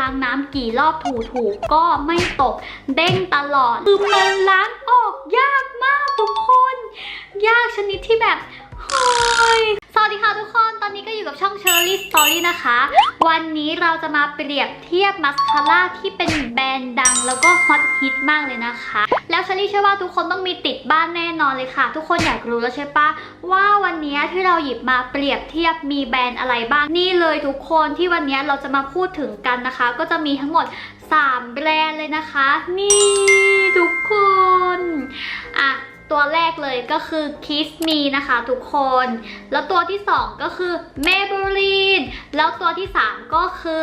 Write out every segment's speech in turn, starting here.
ล้างน้ำกี่รอบถูถูก็ไม่ตก เด้งตลอด คือมันล้างออกยากมากทุกคน ยากชนิดที่แบบเฮ้ย สวัสดีค่ะทุกคน ตอนนี้ก็อยู่กับช่อง Cherry Story นะคะ วันนี้เราจะมาเปรียบเทียบมัสคาร่าที่เป็นแบรนด์ดังแล้วก็ฮอตฮิตมากเลยนะคะ แล้วเชอรี่เชื่อว่าทุกคนต้องมีติดบ้านแน่นอนเลยค่ะ ทุกคนอยากรู้แล้วใช่ปะว่าวันนี้ที่เราหยิบมาเปรียบเทียบมีแบรนด์อะไรบ้าง นี่เลยทุกคนที่วันนี้เราจะมาพูดถึงกันนะคะ ก็จะมีทั้งหมด 3 แบรนด์เลยนะคะ นี่ทุกคน อะ ตัวแรกเลยก็คือ Kiss Me นะคะทุกคน แล้วตัวที่ 2 ก็คือ Maybelline แล้วตัวที่ 3 ก็คือ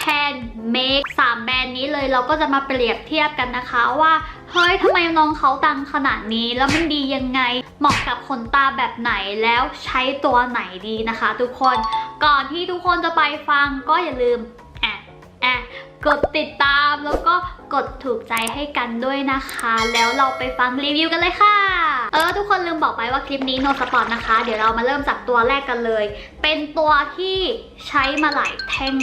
Can Make 3 แบรนด์นี้เลยเราก็จะมาเปรียบเทียบกันนะคะว่าเฮ้ยทำไมน้องเขาดังขนาดนี้ แล้วมันดียังไง เหมาะกับขนตาแบบไหนแล้วใช้ตัวไหนดีนะคะ ทุกคน ก่อนที่ทุกคนจะไปฟังก็อย่าลืมแอะแอะกดติดตามแล้วก็กดถูกใจให้กันด้วยนะคะ แล้วเราไปฟังรีวิวกันเลยค่ะ เออทุกคนลืมบอกไปว่าคลิปนี้โนสปอร์ตนะคะ เดี๋ยวเรามาเริ่มจากตัวแรกกันเลย เป็นตัวที่ใช้มาหลายแท่ง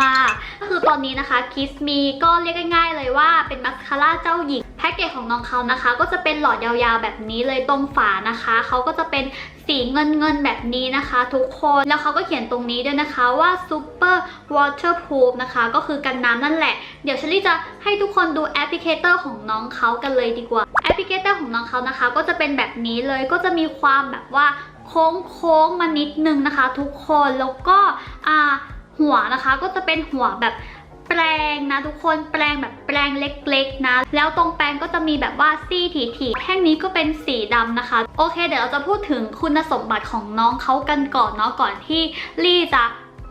มากๆคือตอนนี้นะคะ Kiss Me ก็เรียกง่ายๆเลยว่าเป็นมัสคาร่าเจ้าหญิงแพ็กเกจของน้องเขานะคะ ก็จะเป็นหลอดยาวๆแบบนี้เลยตรงฝานะคะ เขาก็จะเป็น สีเงินเงินแบบนี้นะคะ ทุกคนแล้วเขาก็เขียนตรงนี้ด้วยนะคะว่า Super Waterproof นะคะ ก็คือกันน้ำนั่นแหละ เดี๋ยวเชลี่จะให้ทุกคนดูแอปพลิเคเตอร์ของน้องเขากันเลยดีกว่า แอปพลิเคเตอร์ของน้องเขานะคะ ก็จะเป็นแบบนี้เลยก็จะมีความแบบว่าโค้งโค้งมานิดนึงนะคะ ทุกคนแล้วก็หัวนะคะก็จะเป็นหัวแบบ แปลงนะทุกคนแปลงแบบแปลงเล็กๆนะ แล้วตรงแปลงก็จะมีแบบว่าซี่ถี่ๆแท่งนี้ก็เป็นสีดำนะคะ โอเค เดี๋ยวเราจะพูดถึงคุณสมบัติของน้องเขากันก่อนเนาะก่อนที่ลี่จะ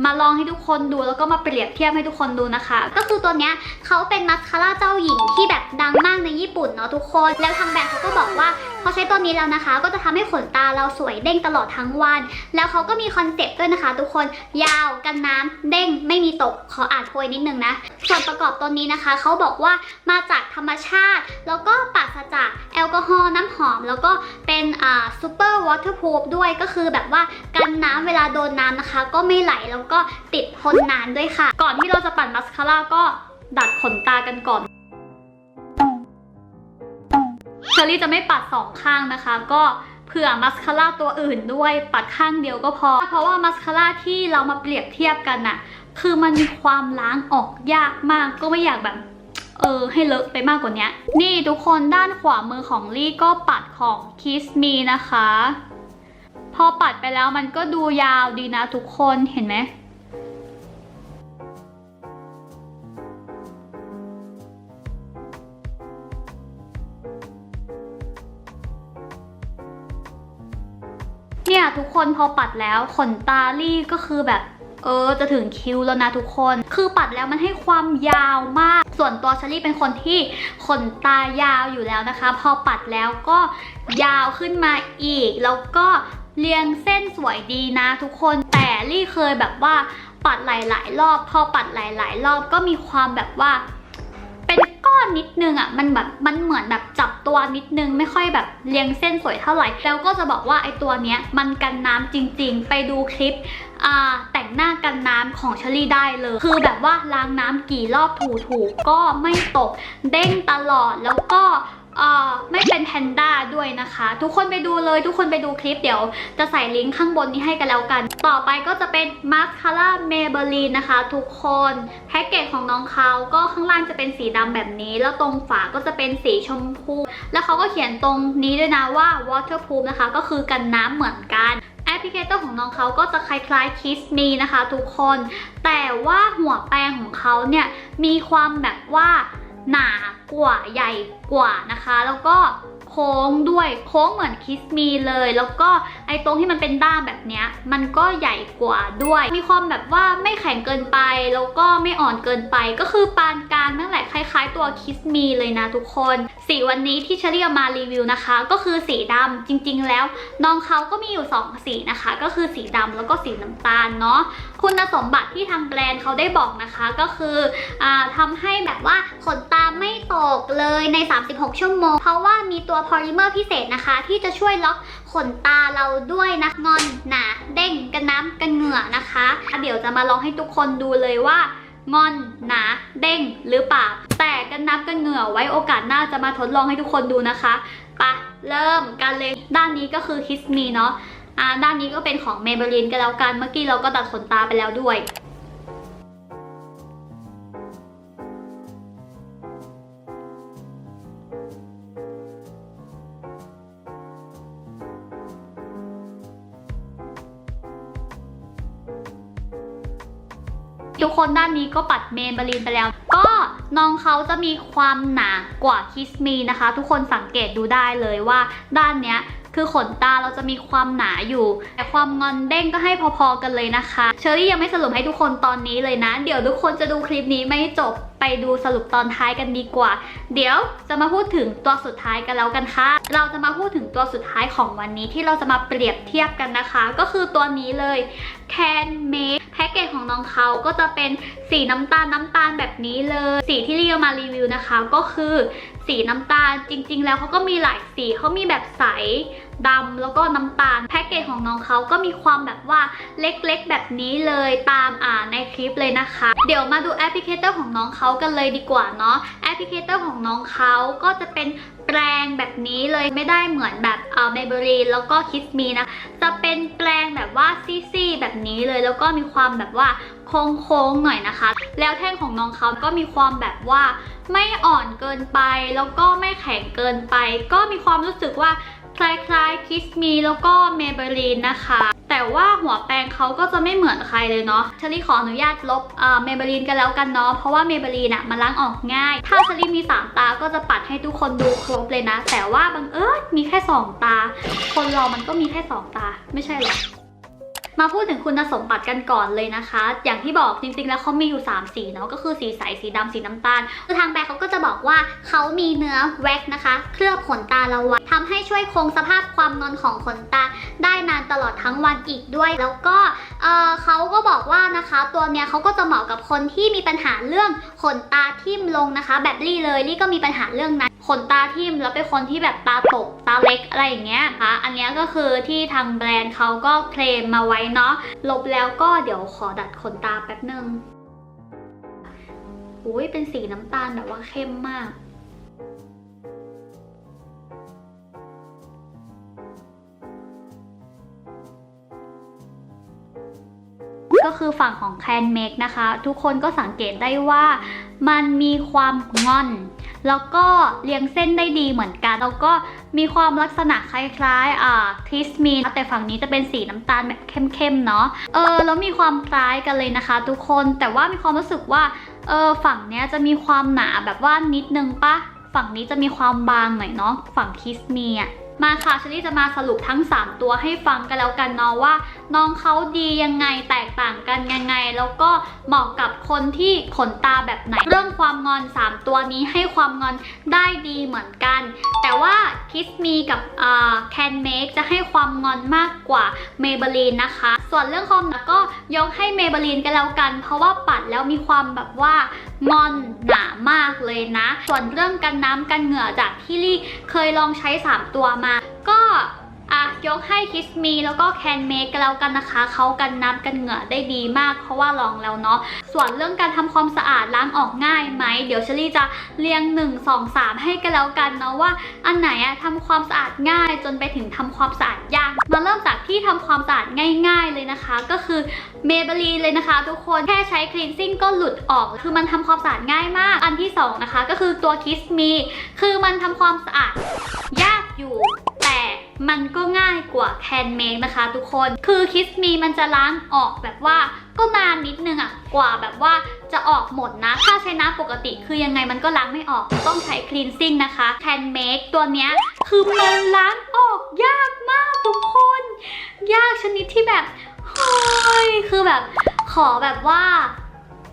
มาลองให้ทุกคนดูแล้วก็มาเปรียบเทียบให้ทุกคนดูนะคะ ก็คือตัวเนี้ยเขาเป็นมัสคาร่าเจ้าหญิงที่แบบดังมากในญี่ปุ่นเนาะทุกคน แล้วทางแบรนด์เขาก็บอกว่าพอใช้ตัวนี้แล้วนะคะ ก็จะทำให้ขนตาเราสวยเด้งตลอดทั้งวัน แล้วเขาก็มีคอนเซปต์ด้วยนะคะ ทุกคนยาวกันน้ำเด้งไม่มีตกขออ่านโพยนิดนึงนะ ส่วนประกอบตัวนี้นะคะ เขาบอกว่ามาจากธรรมชาติ แล้วก็ปราศจากแอลกอฮอล์น้ำหอม แล้วก็เป็นอ่าซูเปอร์วอเตอร์พูฟด้วยก็คือแบบว่ากันน้ำเวลาโดนน้ำนะคะ ก็ไม่ไหลแล้วก็ติดทนนานด้วยค่ะ ก่อนที่เราจะปั่นมัสคาร่าก็ดัดขนตากันก่อน เชอรี่จะไม่ปัดสองข้างนะคะ ก็เผื่อมัสคาร่าตัวอื่นด้วยปัดข้างเดียวก็พอ เพราะว่ามัสคาร่าที่เรามาเปรียบเทียบกันน่ะคือมันมีความล้างออกยากมากก็ไม่อยากแบบเออให้เลอะไปมากกว่านี้นี่ทุกคนด้านขวามือของลี่ก็ปัดของ Kiss Me นะคะ พอปัดไปแล้วมันก็ดูยาวดีนะทุกคนเห็นไหม ทุกคนพอปัดแล้วขนตาลี่ก็คือแบบ เออจะถึงคิ้วแล้วนะทุกคน คือปัดแล้วมันให้ความยาวมาก ส่วนตัวเชลี่เป็นคนที่ขนตายาวอยู่แล้วนะคะ พอปัดแล้วก็ยาวขึ้นมาอีก แล้วก็เรียงเส้นสวยดีนะทุกคน แต่ลี่เคยแบบว่าปัดหลาย ๆ รอบ พอปัดหลาย ๆ รอบก็มีความแบบว่า้อนิดนึงอะมันแบบมันเหมือนแบบจับตัวนิดนึงไม่ค่อยแบบเรียงเส้นสวยเท่าไหร่แล้วก็จะบอกว่าไอตัวเนี้ยมันกันน้ำจริง ๆ ไปดูคลิปแต่งหน้ากันน้ำของเชอรี่ได้เลย คือแบบว่าล้างน้ำกี่รอบถูๆก็ไม่ตกเด้งตลอดแล้วก็ อ่าไม่เป็นแพนด้าด้วยนะคะ ทุกคนไปดูเลย ทุกคนไปดูคลิปเดี๋ยว จะใส่ลิงก์ข้างบนนี้ให้กันแล้วกัน ต่อไปก็จะเป็นมาสคาร่าเมเบลีนนะคะ ทุกคนแพ็กเกจของน้องเขาก็ข้างล่างจะเป็นสีดำแบบนี้ แล้วตรงฝาก็จะเป็นสีชมพู แล้วเขาก็เขียนตรงนี้ด้วยนะว่า waterproof นะคะ ก็คือกันน้ำเหมือนกันแอปพลิเคเตอร์ของน้องเขาก็จะคล้ายๆ Kiss Me นะคะ ทุกคน แต่ว่าหัวแปรงของเขาเนี่ยมีความแบบว่า หนากว่าใหญ่กว่านะคะ แล้วก็โค้งด้วยโค้งเหมือนคิสมีเลย แล้วก็ไอ้ตรงที่มันเป็นด้ามแบบเนี้ย มันก็ใหญ่กว่าด้วย มีความแบบว่าไม่แข็งเกินไปแล้วก็ไม่อ่อนเกินไป ก็คือปานกลางนั่นแหละคล้าย ๆ ตัวคิสมีเลยนะทุกคน สีวันนี้ที่เชอรี่เอามารีวิวนะคะ ก็คือสีดำจริง ๆ แล้วน้องเขาก็มีอยู่ 2 สีนะคะ ก็คือสีดำแล้วก็สีน้ำตาลเนาะคุณสมบัติที่ทางแบรนด์เขาได้บอกนะคะก็คืออทำให้แบบว่าขนตาไม่ตกเลยใน 36 ชั่วโมง เพราะว่ามีตัวพอลิเมอร์พิเศษนะคะ ที่จะช่วยล็อกขนตาเราด้วยนะงอนหนาเด้งกันน้ำกันเหงื่อนะคะเดี๋ยวจะมาลองให้ทุกคนดูเลยว่างอนหนาเด้งหรือเปล่าแต่กันน้ำกันเหงื่อไว้โอกาสหน้าจะมาทดลองให้ทุกคนดูนะคะปะเริ่มกันเลยด้านนี้ก็คือ Kiss Me เนาะ อ่าด้านนี้ก็เป็นของ Maybelline กันแล้วกัน เมื่อกี้เราก็ตัดขนตาไปแล้วด้วยทุกคนด้านนี้ก็ปัดเมนบาลีนไปแล้ว ก็น้องเขาจะมีความหนากว่าคิสมีนะคะ ทุกคนสังเกตดูได้เลยว่าด้านเนี้ย คือขนตาเราจะมีความหนาอยู่ แต่ความงอนเด้งก็ให้พอๆกันเลยนะคะ เชอรี่ยังไม่สรุปให้ทุกคนตอนนี้เลยนะ เดี๋ยวทุกคนจะดูคลิปนี้ไม่จบไปดูสรุปตอนท้ายกันดีกว่า เดี๋ยวจะมาพูดถึงตัวสุดท้ายกันแล้วกันค่ะ เราจะมาพูดถึงตัวสุดท้ายของวันนี้ที่เราจะมาเปรียบเทียบกันนะคะ ก็คือตัวนี้เลย Can Make แพ็กเกจของน้องเขาก็จะเป็นสีน้ำตาลน้ำตาลแบบนี้เลย สีที่เรียกมารีวิวนะคะ ก็คือสีน้ำตาลจริง ๆ แล้วเขาก็มีหลายสีเขามีแบบใส ดำแล้วก็น้ำตาลแพ็กเกจของน้องเขาก็มีความแบบว่าเล็กๆ แบบนี้เลยตามอ่านในคลิปเลยนะคะ เดี๋ยวมาดูแอปพลิเคเตอร์ของน้องเขากันเลยดีกว่าเนาะแอปพลิเคเตอร์ของน้องเขาก็จะเป็นแปรงแบบนี้เลยไม่ได้เหมือนแบบเอ่อเมเบรีแล้วก็คิสมีนะ จะเป็นแปลงแบบว่าซี่ ๆ แบบนี้เลยแล้วก็มีความแบบว่าโค้งๆหน่อยนะคะ แล้วแท่งของน้องเขาก็มีความแบบว่าไม่อ่อนเกินไป แล้วก็ไม่แข็งเกินไป ก็มีความรู้สึกว่า คล้ายๆคิสมีแล้วก็เมเบรีนนะคะ แต่ว่าหัวแปรงเขาก็จะไม่เหมือนใครเลยเนาะเชอรี่ขออนุญาตลบเมเบรีนกันแล้วกันเนาะ เพราะว่าเมเบรีนอะมันล้างออกง่าย ถ้าเชอรี่มี 3 ตา ก็จะปัดให้ทุกคนดูครบเลยนะ แต่ว่าบังเอิญมีแค่ 2 ตา คนเรามันก็มีแค่ 2 ตา ไม่ใช่หรอ มาพูดถึงคุณสมบัติกันก่อนเลยนะคะ อย่างที่บอกจริงๆ แล้วเขามีอยู่ 3 สีเนาะก็คือสีใสสีดำสีน้ำตาลคือทางแบรนด์เขาก็จะบอกว่าเขามีเนื้อแว็กนะคะ เคลือบขนตาเราไว้ทำให้ช่วยคงสภาพความนอนของขนตาได้นานตลอดทั้งวันอีกด้วย แล้วก็เเขาก็บอกว่านะคะตัวเนี้ยเขาก็จะเหมาะกับคนที่มีปัญหาเรื่องขนตาทิ่มลงนะคะ แบบลี่เลยลี่ก็มีปัญหาเรื่องนั้น ขนตาทิ่มแล้วเป็นคนที่แบบตาตกตาเล็กอะไรอย่างเงี้ยนะคะอันนี้ก็คือที่ทางแบรนด์เขาก็เคลมมาไว้เนาะ ลบแล้วก็เดี๋ยวขอดัดขนตาแป๊บหนึ่งอุ้ยเป็นสีน้ำตาลแบบว่าเข้มมากก็คือฝั่งของแคนเมกนะคะ ทุกคนก็สังเกตได้ว่ามันมีความงอน แล้วก็เรียงเส้นได้ดีเหมือนกัน แล้วก็มีความลักษณะคล้ายๆอ่าคิสมีนแต่ฝั่งนี้จะเป็นสีน้ำตาลแบบเข้มๆเนาะเออแล้วมีความคล้ายกันเลยนะคะ ทุกคนแต่ว่ามีความรู้สึกว่าเออฝั่งเนี้ยจะมีความหนาแบบว่านิดนึงปะฝั่งนี้จะมีความบางหน่อยเนาะฝั่งคิสมีอะ มาค่ะเชลี่จะมาสรุปทั้ง 3 ตัวให้ฟังกันแล้วกันเนาะว่า น้องเขาดียังไงแตกต่างกันยังไง แล้วก็เหมาะกับคนที่ขนตาแบบไหน เรื่องความงอน 3 ตัวนี้ให้ความงอนได้ดีเหมือนกัน แต่ว่า Kiss Me กับอ่า Can Make จะให้ความงอนมากกว่า Maybelline นะคะ ส่วนเรื่องความหนาก็ยกให้ Maybelline กันแล้วกัน เพราะว่าปัดแล้วมีความแบบว่างอนหนามากเลยนะ ส่วนเรื่องกันน้ำกันเหงื่อจากที่ลี่เคยลองใช้ 3 ตัวมา อะยกให้ Kiss Me แล้วก็ Can Make กันแล้วกันนะคะ เขากันน้ำกันเหงื่อได้ดีมาก เพราะว่าลองแล้วเนาะ ส่วนเรื่องการทำความสะอาดล้างออกง่ายไหม เดี๋ยวเชลี่จะเรียง 1 2 3 ให้กันแล้วกันเนาะว่า อันไหนอะทำความสะอาดง่ายจนไปถึงทำความสะอาดยาก มาเริ่มจากที่ทำความสะอาดง่าย ๆเลยนะคะ ก็คือเมเบลีเลยนะคะ ทุกคนแค่ใช้คลีนซิ่งก็หลุดออก คือมันทำความสะอาดง่ายมาก อันที่สองนะคะก็คือตัว Kiss Me คือมันทำความสะอาดยากอยู่แต่ มันก็ง่ายกว่าแคนเม e นะคะทุกคน คือคิสมีมันจะล้างออกแบบว่าก็นานนิดนึงอะกว่าแบบว่าจะออกหมดนะ ถ้าใช้น้ำปกติคือยังไงมันก็ล้างไม่ออก ต้องใช้คลีนซิ่งนะคะแคนเม e ตัวเนี้ยคือมันล้างออกยากมากทุกคน ยากชนิดที่แบบเฮ้ยคือแบบขอแบบว่า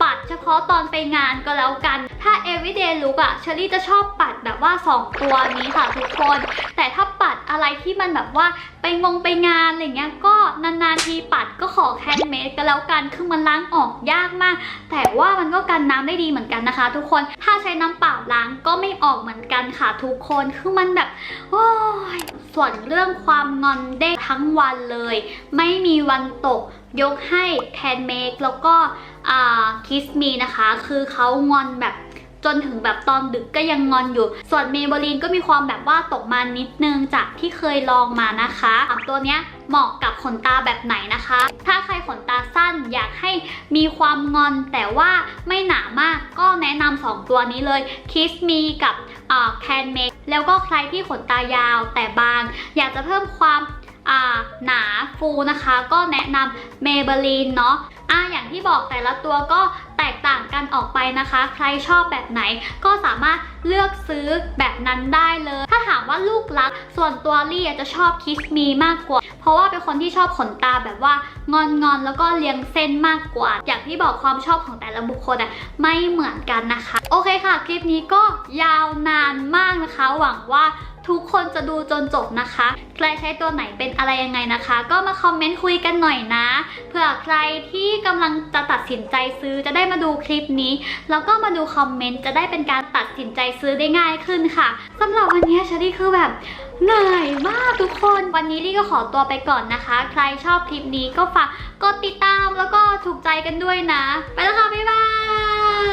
ปัดเฉพาะตอนไปงานก็แล้วกัน ถ้า everyday look อะเชอรี่จะชอบปัดแบบว่า 2 ตัวนี้ค่ะทุกคน แต่ถ้า อะไรที่มันแบบว่าไปงงไปงานอะไรเงี้ยก็นานๆทีปัดก็ขอแคนเมดก็แล้วกันคือมันล้างออกยากมาก แต่ว่ามันก็กันน้ำได้ดีเหมือนกันนะคะ ทุกคนถ้าใช้น้ำเปล่าล้างก็ไม่ออกเหมือนกันค่ะทุกคนคือมันแบบโอ้ยส่วนเรื่องความงอนเด้งทั้งวันเลย ไม่มีวันตกยกให้แคนเมกแล้วก็อ่าคิสมีนะคะ คือเขางอนแบบ จนถึงแบบตอนดึกก็ยังงอนอยู่ ส่วนเมเบลีนก็มีความแบบว่าตกมานิดนึงจากที่เคยลองมานะคะสามตัวเนี้ยเหมาะกับขนตาแบบไหนนะคะ ถ้าใครขนตาสั้นอยากให้มีความงอนแต่ว่าไม่หนามากก็แนะนำสองตัวนี้เลย Kiss Me กับแคนเมแล้วก็ใครที่ขนตายาวแต่บาง อยากจะเพิ่มความหนาฟูนะคะ ก็แนะนำ Maybelline เนาะอะอย่างที่บอกแต่ละตัวก็ แตกต่างกันออกไปนะคะ ใครชอบแบบไหนก็สามารถเลือกซื้อแบบนั้นได้เลย ถ้าถามว่าลูกรัก ส่วนตัวลี่จะชอบ Kiss Me มากกว่า เพราะว่าเป็นคนที่ชอบขนตาแบบว่างอนๆแล้วก็เรียงเส้นมากกว่า อย่างที่บอกความชอบของแต่ละบุคคลอะไม่เหมือนกันนะคะ โอเคค่ะ คลิปนี้ก็ยาวนานมากนะคะ หวังว่า ทุกคนจะดูจนจบนะคะ ใครใช้ตัวไหนเป็นอะไรยังไงนะคะ ก็มาคอมเมนต์คุยกันหน่อยนะ เผื่อใครที่กำลังจะตัดสินใจซื้อจะได้มาดูคลิปนี้ แล้วก็มาดูคอมเมนต์จะได้เป็นการตัดสินใจซื้อได้ง่ายขึ้นค่ะสำหรับวันนี้ชารี่คือแบบเหนื่อยมากทุกคนวันนี้ลี่ก็ขอตัวไปก่อนนะคะ ใครชอบคลิปนี้ก็ฝากกดติดตามแล้วก็ถูกใจกันด้วยนะ ไปแล้วค่ะ บ๊ายบาย